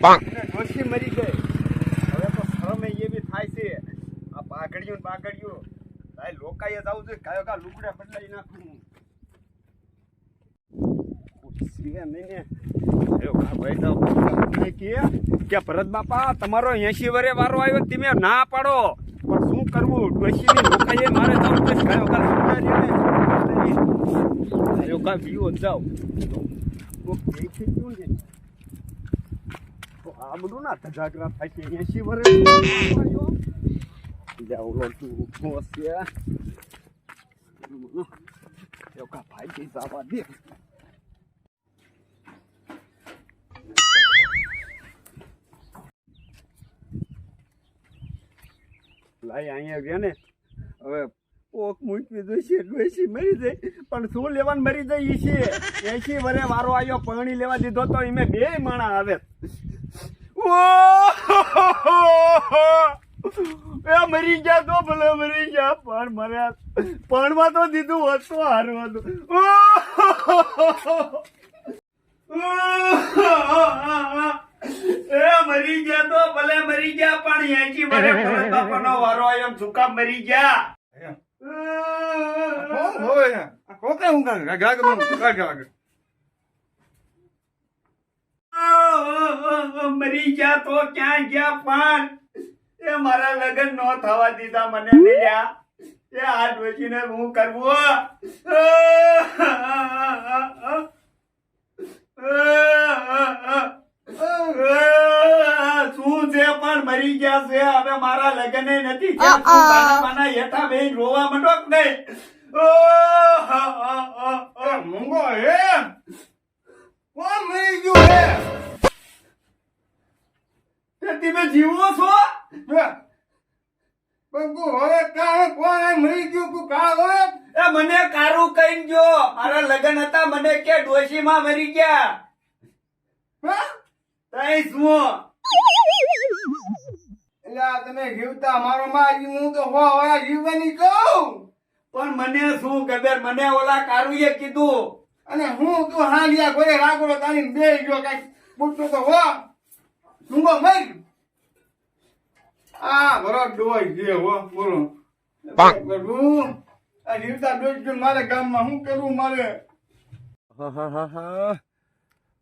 ડોશી મરી ગઈ. હવે તો શરમે એવી થાય છે. આ પાઘડિયું ને બાઘડિયું ભાઈ, લોકાએ જવું જોઈએ કાયો કા લુકડા બદલાઈ નાખું તો કે? ભરત બાપા, તમારો એસી વરે વારો આવ્યો, તમે ના પાડો. પણ શું કરવું? ડોશીની લોકાએ મારે જવું છે જાવ કોક દેખી ગયું ને. તો આ બધું ના ધજાગરા થાય છે એસી વર્ષ જાઓ તું હોશિયા કા ભાઈ કે જવા દે લાઈ અહીંયા ગયા ને હવે પોક મૂકવી જોઈશે ડોસી મરી જાય પણ શું લેવાનું મરી જાય ઈ છે એસી વરે વારો આવ્યો પરણી લેવા દીધો તો એમે બે માણા આવે મરી ગયા તો ભલે મરી ગયા, પણ મર્યા પણમાં તો દીધું હોત તો હારું હતું. એ મરી ગયા તો ભલે મરી ગયા, પણ ભરત બાપાનો વારો આવ્યો સુકા મરી ગયા? મરી ગયા તો ક્યાં ગયા પણ? એ મારા લગ્ન નો થવા દીધા મને મળ્યા. એ આ ડોશીને હું કરવું શું છે પણ મરી ગયા છે? હવે મારા લગ્ન નથી બાના બાના હેઠા બેહીને રોવા માંડો કે નહીં? મૂંગો હે. કોણ મરી ગયું હે? તમે જીવો છો? એ મને કારું કઈ ગયો મારા લગ્ન હતા મને કે ડોશીમાં મરી ગયા. તઈ શું તમે જીવતા મારો માં હું તો હો જીવવાની કહું. પણ મને શું ખબર? મને ઓલા કારુએ કીધું અને હું તું હાંડિયા ઘોડે રાખડો તારી બે ગયો કઈ પૂછતો તો હો ડુંગો મર આ ભરો ડોય જે હો બોલો. કરું? આ જીવતા ડોઈ ગયો મારે ગામમાં શું કરવું મારે?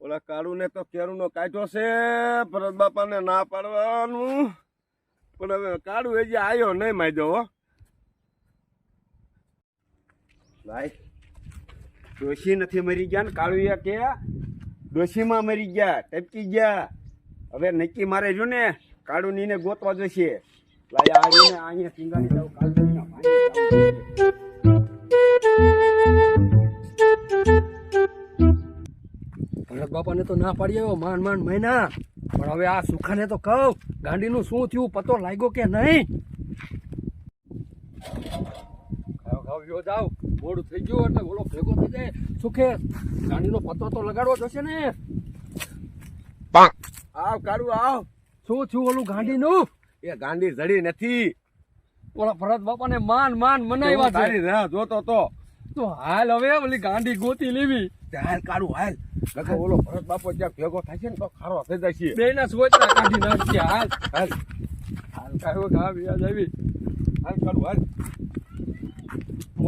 ઓલા કાળુને તો કેરું નો કાઢ્યો છે ભરત બાપાને ના પાડવાનું. પણ હવે કાળુ હજી આવ્યો નહીં માજો હો. ભાઈ ડોશી નથી મરી ગયા ને કાળુ એ કે ડોશીમાં મરી ગયા, ટપકી ગયા. હવે નક્કી મારે જો ને કાળુ નીને ગોતવા જશે. ભરત બાપાને તો ના પાડી આવ્યો, માંડ માંડ મહિના પણ હવે આ સુખાને તો કહું, ગાંડીનું શું થયું, પતો લાગ્યો કે નહીં? ખાવ ખાવ, જો જાવ. મોડું થઈ ગયું એટલે ઓલો ભેગો થઈ જાય. સુખે ગાંડીનો પત્તો તો લગાડવો જોશે ને. આવ કાળુ આવ. શું છું ઓલું ગાંડીનું? એ ગાંડી જડી નથી. ઓલા ભરત બાપાને માન માન મનાવ્યા તારી રાહ જોતો તો. તો હાલ હવે ઓલી ગાંડી ગોતી લેવી. હાલ કાળુ હાલ. નકર ઓલો ભરત બાપો જ્યાં ભેગો થાય છે ને તો ખારો થઈ જાય છે. બે ના સોચના કાઢી નાખશે. હાલ. હાલ. હાલ ઘા વ્યાજ આવી. હાલ કાળુ હાલ.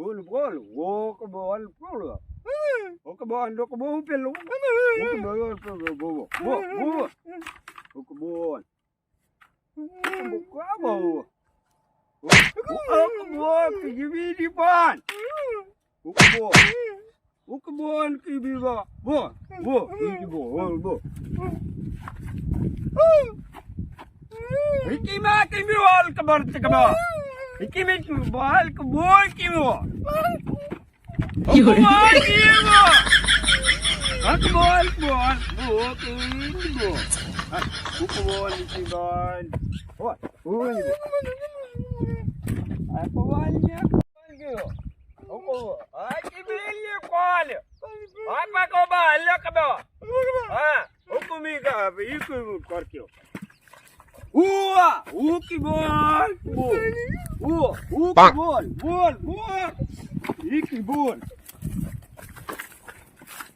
Bol bol, wo ko bol bol. O ko bol, do ko bol pelo. O ko bol pelo bo bo. Bo bo. O ko bol. O ko bol. O ko bol, ki gibi di pan. O ko bol. O ko bol ki bi ba. Bo bo, ki bo, bo bo. Iki ma ki bi wal ka bar ka ba. તું બોલ કે બોલ કેવો બોલ કેવો હક બોલ બોલ બોલ કેવો હક બોલ કે બોલ બોલ બોલ આ બોલ ને બોલ કેવો હકો આ કે બેલી કોલ આ પા કો બા લે કબો હા હુકુમી કા ઈકુ કરક્યો Ua! U que bol! Bol! Ua! U que bol! Bol! Bol! E que bol!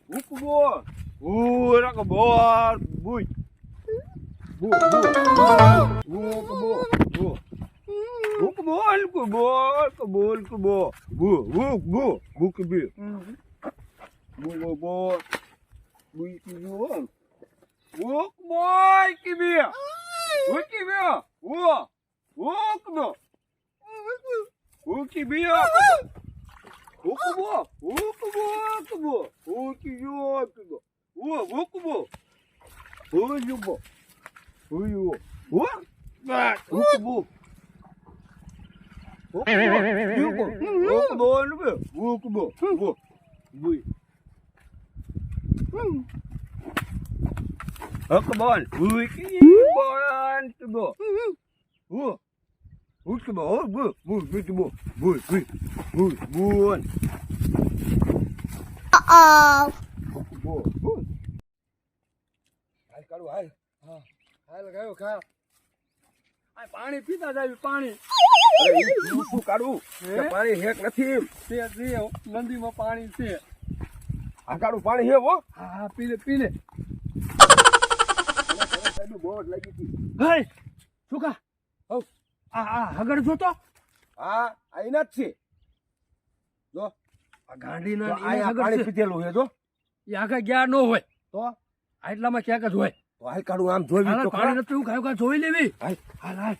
U que bol! Ura que bol! Bui! Bu! Bu! U que bol! Bu! U que bol! Que bol! Que bol! Que bol! Bu! Bu! Bu! Bu que bol! Bu! Bu! Bu! Bu que bol! Bu que Huyu bo. Huyu. Huwa. Huku bu. Huku. Huku bo onu bu. Huku bo. Bu. Bu. Huku bo. Huku bo. Huku bo. Huku. Huku bo. હા હાલ ગયો ખા આ પાણી પીતા જાય પાણી શું શું કાઢું? પાણી હેક નથી. છે છે નદીમાં પાણી છે આ કાઢું પાણી હે, હો. હા હા પી લે પી લે જ લાગી હતી. હે હવ આ આ હગર જોતો હા, આ એના જ છે. જો, આ ગાંડી ના પાણી. પીધેલું જો. એ આખા ગયા ન હોય તો, આટલામાં ક્યાંક જ હોય તો હાલ કાઢું આમ જોઈ હાલ ખરા. નથી હું કાયો કા જોઈ લેવી હાલ. હાલ હાલ